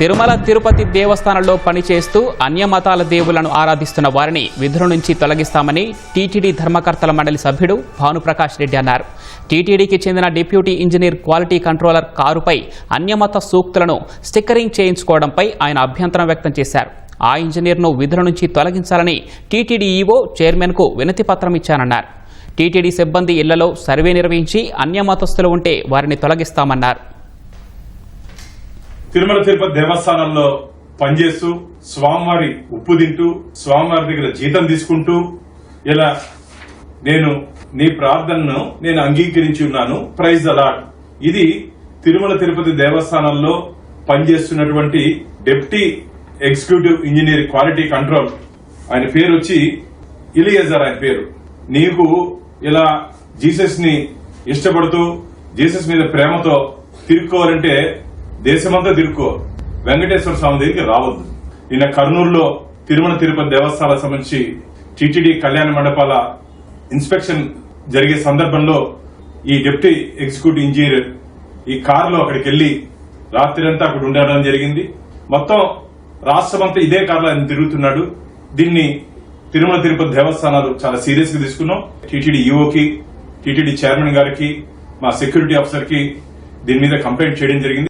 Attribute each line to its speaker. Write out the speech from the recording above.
Speaker 1: తిరుమల తిరుపతి దేవస్థానంలో పనిచేస్తూ అన్యమతాల దేవులను ఆరాధిస్తున్న వారిని విధుల నుంచి తొలగిస్తామని టీటీడీ ధర్మకర్తల మండలి సభ్యుడు భానుప్రకాష్ రెడ్డి అన్నారు. టీటీడీకి చెందిన డిప్యూటీ ఇంజనీర్ క్వాలిటీ కంట్రోలర్ కారుపై అన్యమత సూక్తులను స్టిక్కరింగ్ చేయించుకోవడంపై ఆయన అభ్యంతరం వ్యక్తం చేశారు. ఆ ఇంజనీర్ను విధుల నుంచి తొలగించాలని టీటీడీ ఈవో చైర్మన్కు వినతి పత్రం ఇచ్చానన్నారు. టీటీడీ సిబ్బంది ఇళ్ళలో సర్వే నిర్వహించి అన్యమతస్థులు ఉంటే వారిని తొలగిస్తామన్నారు.
Speaker 2: తిరుమల తిరుపతి దేవస్థానంలో పనిచేస్తూ స్వామివారి ఉప్పు తింటూ స్వామివారి దగ్గర జీతం తీసుకుంటూ ఇలా నేను నీ ప్రార్థనను నేను అంగీకరించి ఉన్నాను. ప్రైజ్ అలాట్ ఇది తిరుమల తిరుపతి దేవస్థానంలో పనిచేస్తున్నటువంటి deputy executive engineer quality control ఆయన పేరు వచ్చి ఇలియజర్ ఆయన పేరు. నీకు ఇలా జీసస్ని ఇష్టపడుతూ జీసస్ మీద ప్రేమతో తిరుక్కోవాలంటే దేశమంతా తిరుక్కో వెంకటేశ్వర స్వామి దగ్గరికి రావద్దు. నిన్న కర్నూలులో తిరుమల తిరుపతి దేవస్థానాలకు సంబంధించి టీటీడీ కళ్యాణ మండపాల ఇన్స్పెక్షన్ జరిగే సందర్భంలో ఈ డిప్యూటీ ఎగ్జిక్యూటివ్ ఇంజనీర్ ఈ కారులో అక్కడికి వెళ్ళి రాత్రి అంతా అక్కడ ఉండడం జరిగింది. మొత్తం రాష్ట్రమంతా ఇదే కారులో ఆయన తిరుగుతున్నాడు. దీన్ని తిరుమల తిరుపతి దేవస్థానాలు చాలా సీరియస్గా తీసుకున్నాం. టీటీడీ ఈఓకి టీటీడీ చైర్మన్ గారికి మా సెక్యూరిటీ ఆఫీసర్కి దీని మీద కంప్లైంట్ చేయడం జరిగింది.